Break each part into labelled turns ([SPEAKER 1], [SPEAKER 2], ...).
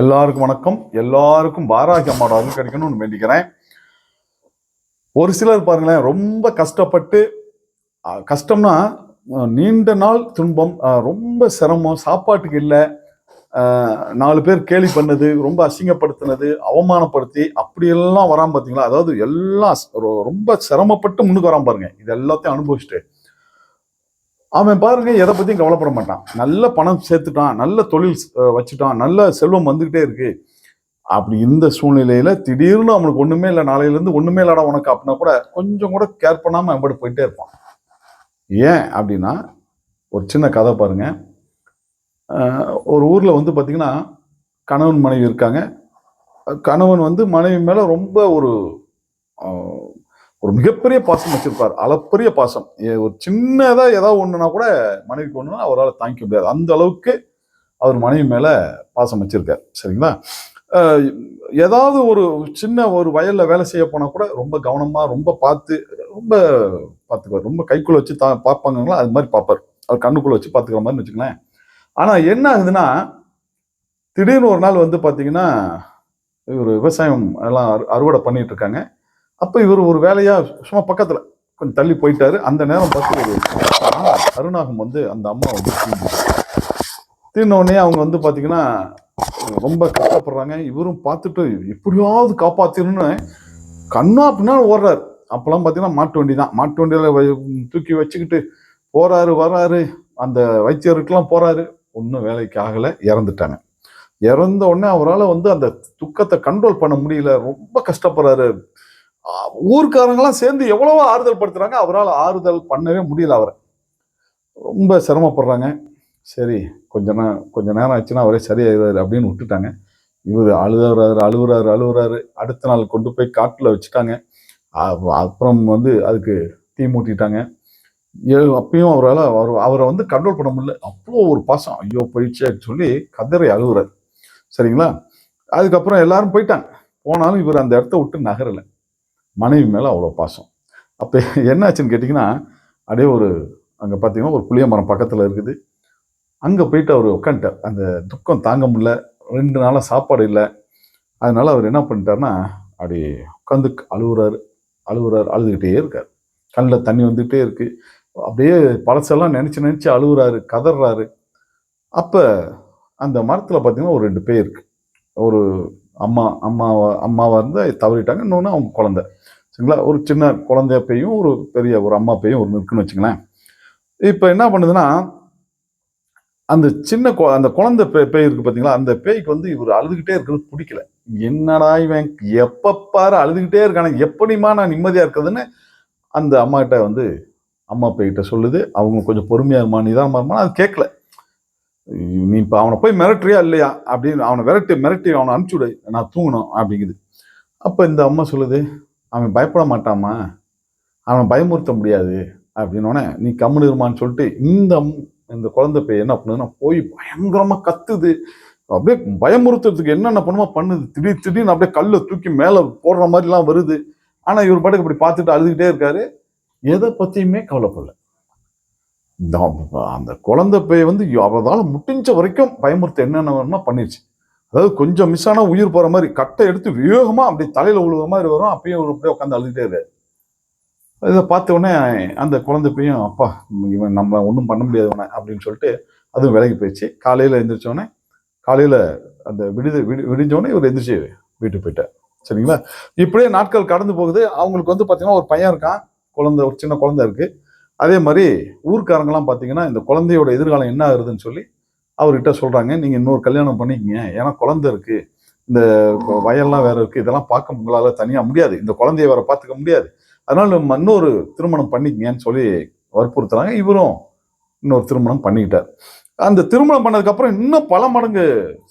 [SPEAKER 1] எல்லாருக்கும் வணக்கம். எல்லாருக்கும் பாராகி அம்மாவோட அருள் கிடைக்கணும்னு வேண்டிக்கிறேன். ஒரு சிலர் பாருங்களேன் ரொம்ப கஷ்டப்பட்டு கஷ்டம்னா நீண்ட நாள் துன்பம் ரொம்ப சிரமம் சாப்பாட்டுக்கு இல்லை நாலு பேர் கேலி பண்ணது ரொம்ப அசிங்கப்படுத்தினது அவமானப்படுத்தி அப்படியெல்லாம் வராமல் பார்த்தீங்களா அதாவது எல்லாம் ரொம்ப சிரமப்பட்டு முன்னுக்கு வராம பாருங்க. இது எல்லாத்தையும் அனுபவிச்சுட்டு. அவன் பாருங்க எதை பத்தியும் கவலைப்பட மாட்டான். நல்ல பணம் சேர்த்துட்டான் நல்ல தொழில் வச்சுட்டான் நல்ல செல்வம் வந்துகிட்டே இருக்கு. அப்படி இந்த சூழ்நிலையில திடீர்னு அவனுக்கு ஒண்ணுமே இல்லை நாளையிலேருந்து ஒண்ணுமே இல்லாடா உனக்கு அப்படின்னா கூட கொஞ்சம் கூட கேர் பண்ணாம அவன் போயிட்டே இருப்பான். ஏன் அப்படின்னா ஒரு சின்ன கதை பாருங்க. ஒரு ஊர்ல வந்து பாத்தீங்கன்னா கணவன் மனைவி இருக்காங்க. கணவன் வந்து மனைவி மேல ரொம்ப ஒரு ஒரு மிகப்பெரிய பாசம் வச்சிருப்பார். அளப்பரிய பாசம். ஏ- ஒரு சின்னதா ஏதாவது ஒண்ணுனா கூட மனைவிக்கு ஒன்றுனா அவரால் தாங்கிக்க முடியாது. அந்த அளவுக்கு அவர் மனைவி மேல பாசம் வச்சிருக்கார். சரிங்களா? ஏதாவது ஒரு சின்ன ஒரு வயல்ல வேலை செய்ய போனா கூட ரொம்ப கவனமா ரொம்ப பார்த்து ரொம்ப பார்த்துக்குவார். ரொம்ப கைக்குள்ள வச்சு தா பார்ப்பாங்களா அது மாதிரி பார்ப்பார். அவர் கண்ணுக்குள்ள வச்சு பார்த்துக்கிற மாதிரி வச்சுக்கலேன் ஆனா என்ன ஆகுதுன்னா திடீர்னு ஒரு நாள் வந்து பாத்தீங்கன்னா இவர் விவசாயம் எல்லாம் அறு- அறுவடை பண்ணிட்டு இருக்காங்க. அப்போ இவர் ஒரு வேலையாக சும்மா பக்கத்தில் கொஞ்சம் தள்ளி போயிட்டாரு. அந்த நேரம் பார்த்து ஒரு அருணாகம் வந்து அந்த அம்மா வந்து தீர்ந்த உடனே அவங்க வந்து பார்த்தீங்கன்னா ரொம்ப கஷ்டப்படுறாங்க. இவரும் பார்த்துட்டு எப்படியாவது காப்பாற்றணும்னு கண்ணா பின்னாலும் ஓடுறாரு. அப்போல்லாம் பார்த்தீங்கன்னா மாட்டு வண்டி தான். மாட்டு வண்டியில் வை- தூக்கி வச்சுக்கிட்டு போகிறாரு வராரு. அந்த வைத்தியருக்கெல்லாம் போகிறாரு ஒன்றும் வேலைக்கு ஆகலை. இறந்துட்டாங்க. இறந்த உடனே அவரால் வந்து அந்த துக்கத்தை கண்ட்ரோல் பண்ண முடியல. ரொம்ப கஷ்டப்படுறாரு. ஊர்க்காரங்களாம் சேர்ந்து எவ்வளவோ ஆறுதல் படுத்துறாங்க. அவரால் ஆறுதல் பண்ணவே முடியல அவரை. ரொம்ப சிரமப்படுறாங்க. சரி கொஞ்ச நேரம் கொஞ்ச நேரம் ஆச்சுன்னா அவரே சரியாயிடுவாரு அப்படின்னு விட்டுட்டாங்க. இவர் அழுதுறாரு அழுகுறாரு அழுகுறாரு. அடுத்த நாள் கொண்டு போய் காட்டில் வச்சுட்டாங்க. அப்புறம் வந்து அதுக்கு தீ மூட்டிட்டாங்க. அப்பயும் அவரால் அவர் அவரை வந்து கண்ட்ரோல் பண்ண முடியல. அவ்வளோ ஒரு பாசம். ஐயோ போயிடுச்சு சொல்லி கதறி அழுகுறாரு. சரிங்களா? அதுக்கப்புறம் எல்லாரும் போயிட்டாங்க. போனாலும் இவர் அந்த இடத்த விட்டு நகரலை. மனைவி மேலே அவ்வளோ பாசம். அப்போ என்னாச்சுன்னு கேட்டிங்கன்னா அப்படியே ஒரு அங்கே பார்த்தீங்கன்னா ஒரு புளிய மரம் பக்கத்தில் இருக்குது. அங்கே போயிட்டு அவர் உட்காந்துட்டார் அந்த துக்கம் தாங்க முடியல. ரெண்டு நாளாக சாப்பாடு இல்லை. அதனால் அவர் என்ன பண்ணிட்டாருன்னா அப்படி உட்காந்து அழுகுறாரு. அழுகுறாரு. அழுதுகிட்டே இருக்கார். கண்ணில் தண்ணி வந்துகிட்டே இருக்குது அப்படியே பழசெல்லாம் நினச்சி நினச்சி அழுகுறாரு கதறாரு அப்போ அந்த மரத்தில் பார்த்தீங்கன்னா ஒரு ரெண்டு பேர் இருக்குது ஒரு அம்மா அம்மா அம்மாவாக இருந்தால் தவறிட்டாங்க. இன்னொன்று அவங்க குழந்தை. சரிங்களா? ஒரு சின்ன குழந்தையப்பையும் பேயும் ஒரு பெரிய ஒரு அம்மா அப்பையும் ஒரு இருக்குன்னு வச்சுங்களேன் இப்போ என்ன பண்ணுதுன்னா அந்த சின்ன அந்த குழந்தை பே பேய் இருக்குது பார்த்தீங்களா அந்த பேய்க்கு வந்து இவர் அழுதுகிட்டே இருக்கிறது பிடிக்கல. என்னடா இவன்? எப்போ பாரு அழுதுகிட்டே இருக்கானே. எப்படிமா நான் நிம்மதியாக இருக்கிறதுன்னு அந்த அம்மாக்கிட்ட வந்து அம்மா பேய்கிட்ட சொல்லுது. அவங்க கொஞ்சம் பொறுமையாக இருமா நிதானமாக இருமா அது கேட்கல நீ இப்போ அவனை போய் மிரட்டுறியா இல்லையா? அப்படின்னு அவனை விரட்டி மிரட்டி அவனை அனுப்பிச்சு விடு நான் தூங்கணும் அப்படிங்குது. அப்போ இந்த அம்மா சொல்லுது அவன் பயப்பட மாட்டாமா அவனை பயமுறுத்த முடியாது. அப்படின்னோடனே நீ கம்முனு இருமான்னு சொல்லிட்டு இந்த அம்- இந்த குழந்தை போய் என்ன பண்ணுதுன்னா போய் பயங்கரமாக கத்துது. அப்படியே பயமுறுத்துறதுக்கு என்னென்ன பண்ணுமோ பண்ணுது. திடீர் திடீர்னு அப்படியே கல்லை தூக்கி மேலே போடுற மாதிரிலாம் வருது. ஆனால் இவர் பாட்டுக்கு இப்படி பார்த்துட்டு அழுதுகிட்டே இருக்காரு. எதை பற்றியுமே கவலைப்படல. அந்த குழந்தை பேய் வந்து அவதால முடிஞ்ச வரைக்கும் பயமுறுத்த என்னென்ன பண்ணிருச்சு. அதாவது கொஞ்சம் மிஸ் ஆனால் உயிர் போகிற மாதிரி கட்டை எடுத்து வேகமா அப்படி தலையில் விழுகிற மாதிரி வரும் அப்பயும் ஒரு அப்படியே உட்காந்து அழுதுகிட்டே இருக்காரு இதை பார்த்த உடனே அந்த குழந்தை பையும் அப்பா இவன் நம்ம ஒன்றும் பண்ண முடியாது உடனே அப்படின்னு சொல்லிட்டு அதுவும் விலகி போயிடுச்சு. காலையில் எழுந்திரிச்சோடனே காலையில் அந்த விடுதி விடி விடிஞ்சோடனே இவர் எந்திரிச்சு வீட்டுக்கு போயிட்டார். சரிங்களா? இப்படியே நாட்கள் கடந்து போகுது. அவங்களுக்கு வந்து பார்த்தீங்கன்னா ஒரு பையன் இருக்கான். குழந்தை ஒரு சின்ன குழந்தை இருக்குது அதே மாதிரி ஊர்க்காரங்கெல்லாம் பார்த்தீங்கன்னா இந்த குழந்தையோட எதிர்காலம் என்ன ஆகுதுன்னு சொல்லி அவர்கிட்ட சொல்கிறாங்க நீங்கள் இன்னொரு கல்யாணம் பண்ணிக்கங்க. ஏன்னா குழந்தை இருக்குது இந்த வயல்லாம் வேறு இருக்குது இதெல்லாம் பார்க்க உங்களால் தனியாக முடியாது. இந்த குழந்தைய வேறு பார்த்துக்க முடியாது. அதனால் நம்ம இன்னொரு திருமணம் பண்ணிக்கங்கன்னு சொல்லி வற்புறுத்துறாங்க. இவரும் இன்னொரு திருமணம் பண்ணிக்கிட்டார். அந்த திருமணம் பண்ணதுக்கப்புறம் இன்னும் பல மடங்கு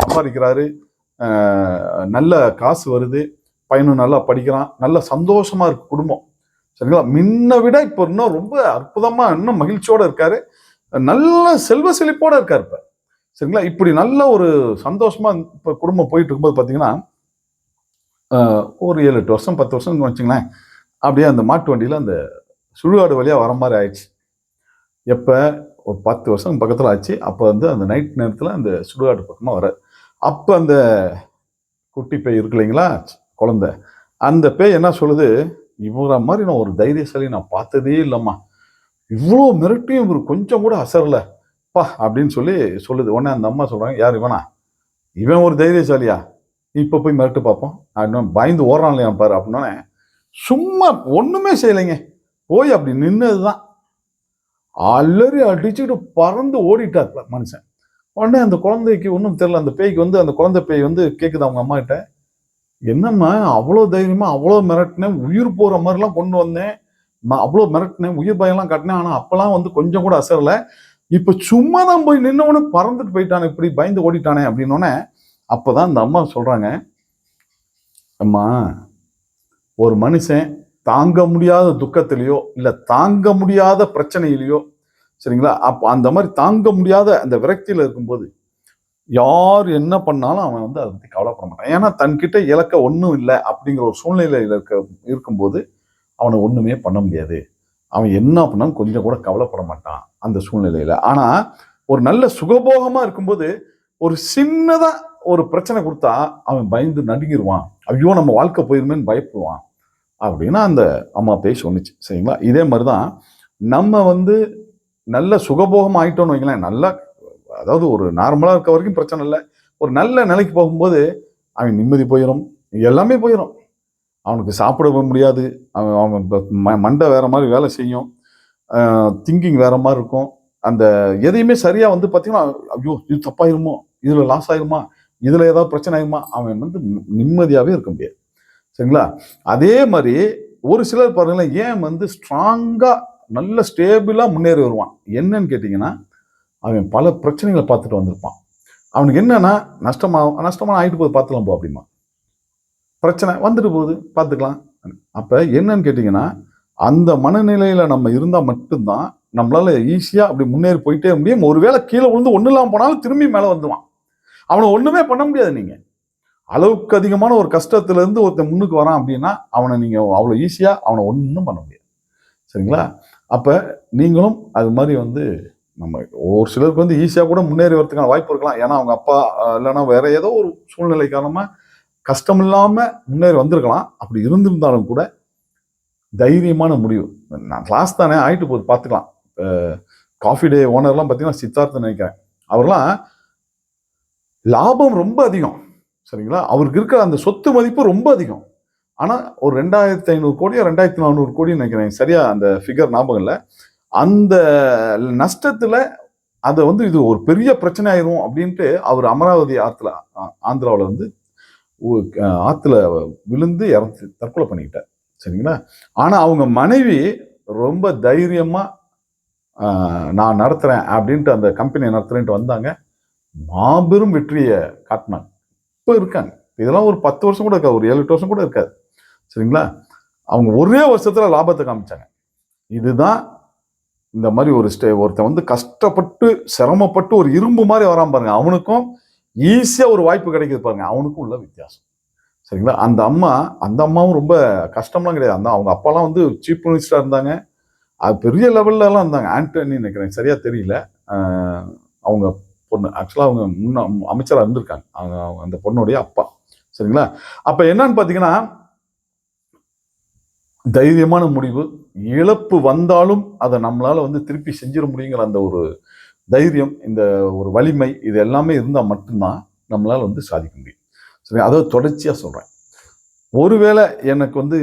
[SPEAKER 1] சம்பாதிக்கிறாரு. நல்ல காசு வருது. பையனும் நல்லா படிக்கிறான். நல்ல சந்தோஷமாக இருக்குது குடும்பம். சரிங்களா? முன்ன விட இப்போ இன்னும் ரொம்ப அற்புதமாக இன்னும் மகிழ்ச்சியோடு இருக்கார். நல்ல செல்வ செழிப்போடு இருக்கார் இப்போ. சரிங்களா? இப்படி நல்ல ஒரு சந்தோஷமாக இப்போ குடும்பம் போயிட்டு இருக்கும்போது பார்த்தீங்கன்னா ஒரு ஏழு எட்டு வருஷம் பத்து வருஷம் வச்சுங்களேன். அப்படியே அந்த மாட்டு வண்டியில் அந்த சுடுகாடு வழியாக வர மாதிரி ஆயிடுச்சு. எப்போ? ஒரு பத்து வருஷம் பக்கத்தில் ஆச்சு. அப்போ வந்து அந்த நைட் நேரத்தில் அந்த சுடுகாடு பக்கமாக வர அப்போ அந்த குட்டி பேய் இருக்கு இல்லைங்களா? குழந்தை. அந்த பேய் என்ன சொல்லுது? இவரை மாதிரி நான் ஒரு தைரியசாலி நான் பார்த்ததே இல்லைம்மா. இவ்வளோ மிரட்டியும் இவர் கொஞ்சம் கூட அசரல. பா அப்படின்னு சொல்லி சொல்லுது. உடனே அந்த அம்மா சொல்கிறாங்க யார் இவனா? இவன் ஒரு தைரியசாலியா? இப்போ போய் மிரட்டு பார்ப்போம். அப்படின்னு பயந்து ஓடுறான் இல்லையா பாரு அப்படின்னோடனே சும்மா ஒன்றுமே செய்யலைங்க. போய் அப்படி நின்னது தான் அலறி அடிச்சுட்டு பறந்து ஓடிட்டார் மனுஷன். உடனே அந்த குழந்தைக்கு ஒன்றும் தெரில அந்த பேய்க்கு வந்து அந்த குழந்தை பேய் வந்து கேட்குது அவங்க அம்மா கிட்ட என்னம்மா அவ்வளோ தைரியமாக அவ்வளோ மிரட்டினேன் உயிர் போகிற மாதிரிலாம் கொண்டு வந்தேன். நான் அவ்வளோ மிரட்டினேன் உயிர் பயம்லாம் கட்டினேன். ஆனால் அப்போல்லாம் வந்து கொஞ்சம் கூட அசரலை. இப்போ சும்மா தான் போய் நின்னவனு பறந்துட்டு போயிட்டானே இப்படி பயந்து ஓடிட்டானே அப்படின்னோடனே அப்போதான் அந்த அம்மா சொல்கிறாங்க அம்மா ஒரு மனுஷன் தாங்க முடியாத துக்கத்திலையோ இல்லை தாங்க முடியாத பிரச்சனையிலையோ சரிங்களா? அப்போ அந்த மாதிரி தாங்க முடியாத அந்த விரக்தியில் இருக்கும்போது யார் என்ன பண்ணாலும் அவன் வந்து அதை பற்றி கவலைப்பட மாட்டான். ஏன்னா தன்கிட்ட இலக்க ஒன்றும் இல்லை அப்படிங்கிற ஒரு சூழ்நிலையில் இருக்க இருக்கும்போது அவனை ஒன்றுமே பண்ண முடியாது. அவன் என்ன பண்ணாலும் கொஞ்சம் கூட கவலைப்பட மாட்டான் அந்த சூழ்நிலையில். ஆனால் ஒரு நல்ல சுகபோகமாக இருக்கும்போது ஒரு சின்னதாக ஒரு பிரச்சனை கொடுத்தா அவன் பயந்து நடுங்கிடுவான் ஐயோ நம்ம வாழ்க்கை போயிருமேன்னு பயப்படுவான். அப்படின்னு அந்த அம்மா பேய் சொன்னிச்சு. சரிங்களா? இதே மாதிரி தான் நம்ம வந்து நல்ல சுகபோகம் ஆகிட்டோன்னு வைங்களேன் நல்லா அதாவது ஒரு நார்மலாக இருக்க வரைக்கும் பிரச்சனை இல்லை. ஒரு நல்ல நிலைக்கு போகும்போது அவன் நிம்மதி போயிடும் எல்லாமே போயிடும் அவனுக்கு சாப்பிட முடியாது. அவன் அவன் ம- மண்டை வேறு மாதிரி வேலை செய்யும். திங்கிங் வேறு மாதிரி இருக்கும். அந்த எதையுமே சரியாக வந்து பார்த்தீங்கன்னா ஐயோ இது தப்பாயிருமோ? இதில் லாஸ் ஆயிருமா? இதில் ஏதாவது பிரச்சனை ஆயிருமா? அவன் வந்து நிம்மதியாகவே இருக்க முடியாது. சரிங்களா? அதே மாதிரி ஒரு சிலர் பாருங்களேன் ஏன் வந்து ஸ்ட்ராங்காக நல்ல ஸ்டேபிளாக முன்னேறி வருவான்? என்னன்னு கேட்டிங்கன்னா அவன் பல பிரச்சனைகளை பார்த்துட்டு வந்திருப்பான். அவனுக்கு என்னென்னா நஷ்டமாக நஷ்டமா ஆகிட்டு போகுது பார்த்துக்கலாம் போ அப்படிமா பிரச்சனை வந்துட்டு போகுது பார்த்துக்கலாம். அப்போ என்னன்னு கேட்டிங்கன்னா அந்த மனநிலையில் நம்ம இருந்தால் மட்டும்தான் நம்மளால் ஈஸியாக அப்படி முன்னேறி போயிட்டே முடியும். ஒருவேளை கீழே விழுந்து ஒன்றும் இல்லாமல் போனாலும் திரும்பி மேலே வந்துவான் அவனை ஒன்றுமே பண்ண முடியாது நீங்கள் அளவுக்கு அதிகமான ஒரு கஷ்டத்துலேருந்து ஒருத்தன் முன்னுக்கு வரான் அப்படின்னா அவனை நீங்கள் அவ்வளோ ஈஸியாக அவனை ஒன்றும் பண்ண முடியாது. சரிங்களா? அப்போ நீங்களும் அது மாதிரி வந்து நம்ம ஒரு சிலருக்கு வந்து ஈஸியாக கூட முன்னேறி வரதுக்கான வாய்ப்பு இருக்கலாம். ஏன்னா அவங்க அப்பா இல்லைன்னா வேற ஏதோ ஒரு சூழ்நிலை காரணமாக கஷ்டம் இல்லாமல் முன்னேறி வந்திருக்கலாம். அப்படி இருந்திருந்தாலும் கூட தைரியமான முடிவு. நான் கிளாஸ் தானே ஆகிட்டு போகுது பார்த்துக்கலாம். காஃபி டே ஓனர்லாம் பார்த்தீங்கன்னா சித்தார்த்தன் நினைக்கிறேன். அவர்லாம் லாபம் ரொம்ப அதிகம். சரிங்களா? அவருக்கு இருக்கிற அந்த சொத்து மதிப்பு ரொம்ப அதிகம். ஆனால் ஒரு ரெண்டாயிரத்தி ஐநூறு கோடியோ ரெண்டாயிரத்தி நானூறு கோடி நினைக்கிறேன். சரியா அந்த ஃபிகர் ஞாபகம் இல்லை. அந்த நஷ்டத்துல அதை வந்து இது ஒரு பெரிய பிரச்சனை ஆயிரும் அப்படின்ட்டு அவர் அமராவதி ஆத்துல ஆ- வந்து ஆற்றுல ஆத்துல விழுந்து இறந்து தற்கொலை பண்ணிக்கிட்டார். சரிங்களா? ஆனா அவங்க மனைவி ரொம்ப தைரியமா நான் நடத்துறேன் அப்படின்ட்டு அந்த கம்பெனியை நடத்துறேன்ட்டு வந்தாங்க. மாபெரும் வெற்றியை காட்டினாங்க. இப்போ இருக்காங்க. இதெல்லாம் ஒரு பத்து வருஷம் கூட இருக்காது. ஒரு ஏழு எட்டு வருஷம் கூட இருக்காது. சரிங்களா? அவங்க ஒரே வருஷத்துல லாபத்தை காமிச்சாங்க. இதுதான் இந்த மாதிரி ஒரு ஸ்டே ஒருத்தன் வந்து கஷ்டப்பட்டு சிரமப்பட்டு ஒரு இரும்பு மாதிரி வராம பாருங்க. அவனுக்கும் ஈஸியாக ஒரு வாய்ப்பு கிடைக்குது பாருங்க. அவனுக்கும் உள்ள வித்தியாசம். சரிங்களா? அந்த அம்மா அந்த அம்மாவும் ரொம்ப கஷ்டம்லாம் கிடையாது. அந்த அவங்க அப்பாலாம் வந்து சீஃப் மினிஸ்டராக இருந்தாங்க. அது பெரிய லெவல்லலாம் இருந்தாங்க. ஆண்டனி நினைக்கிறேன். சரியாக தெரியல. அவங்க பொண்ணு. ஆக்சுவலாக அவங்க முன்ன அமைச்சராக இருந்திருக்காங்க. அவங்க அவங்க அந்த பொண்ணுடைய அப்பா. சரிங்களா? அப்போ என்னன்னு பார்த்தீங்கன்னா தைரியமான முடிவு இழப்பு வந்தாலும் அதை நம்மளால் வந்து திருப்பி செஞ்சிட முடியுங்கிற அந்த ஒரு தைரியம் இந்த ஒரு வலிமை இது எல்லாமே இருந்தால் மட்டும்தான் நம்மளால் வந்து சாதிக்க முடியும். சரி அதை தொடர்ச்சியாக சொல்கிறேன் ஒருவேளை எனக்கு வந்து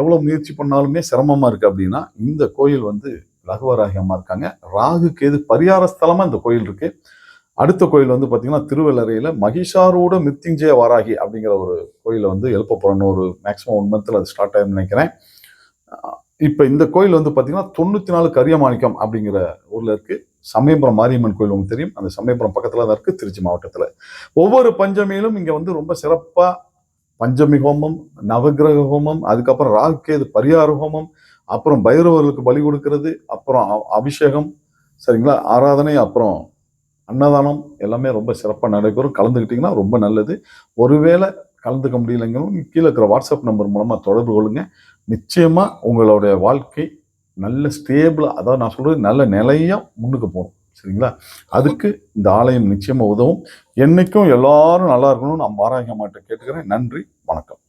[SPEAKER 1] எவ்வளோ முயற்சி பண்ணாலுமே சிரமமாக இருக்குது அப்படின்னா இந்த கோயில் வந்து ரகுவராகி அம்மா இருக்காங்க. ராகு கேது பரிகார ஸ்தலமாக இந்த கோயில் இருக்குது அடுத்த கோயில் வந்து பார்த்திங்கன்னா திருவள்ளறையில் மகிஷாரோட மிருத்யுஞ்சய வாராகி அப்படிங்கிற ஒரு கோயிலை வந்து எழுப்ப போறோம்னு ஒரு மேக்ஸிமம் ஒன் மந்தில் அது ஸ்டார்ட் ஆயிரும்னு நினைக்கிறேன். இப்போ இந்த கோயில் வந்து பார்த்தீங்கன்னா தொண்ணூற்றி நாலு கரியமாணிக்கம் அப்படிங்கிற ஊரில் இருக்குது சமயபுரம் மாரியம்மன் கோயில் உங்களுக்கு தெரியும். அந்த சமயபுரம் பக்கத்தில் தான் இருக்குது திருச்சி மாவட்டத்தில். ஒவ்வொரு பஞ்சமியிலும் இங்கே வந்து ரொம்ப சிறப்பாக பஞ்சமி ஹோமம் நவக்கிரக ஹோமம் அதுக்கப்புறம் ராகுகேது பரிகார ஹோமம் அப்புறம் பைரவர்களுக்கு பலி கொடுக்கறது அப்புறம் அபிஷேகம் சரிங்களா? ஆராதனை அப்புறம் அன்னதானம் எல்லாமே ரொம்ப சிறப்பாக நடைபெறும். கலந்துக்கிட்டிங்கன்னா ரொம்ப நல்லது. ஒருவேளை கலந்துக்க முடியலைங்களும் கீழே இருக்கிற வாட்ஸ்அப் நம்பர் மூலமாக தொடர்பு கொள்ளுங்கள் நிச்சயமாக உங்களுடைய வாழ்க்கை நல்ல ஸ்டேபிளாக அதாவது நான் சொல்கிறது நல்ல நிலையாக முன்னுக்கு போகும். சரிங்களா? அதுக்கு இந்த ஆலயம் நிச்சயமாக உதவும். என்னைக்கும் எல்லாரும் நல்லா இருக்கணும்னு நான் வாராகி அம்மாட்ட கேட்டுக்கிறேன். நன்றி வணக்கம்.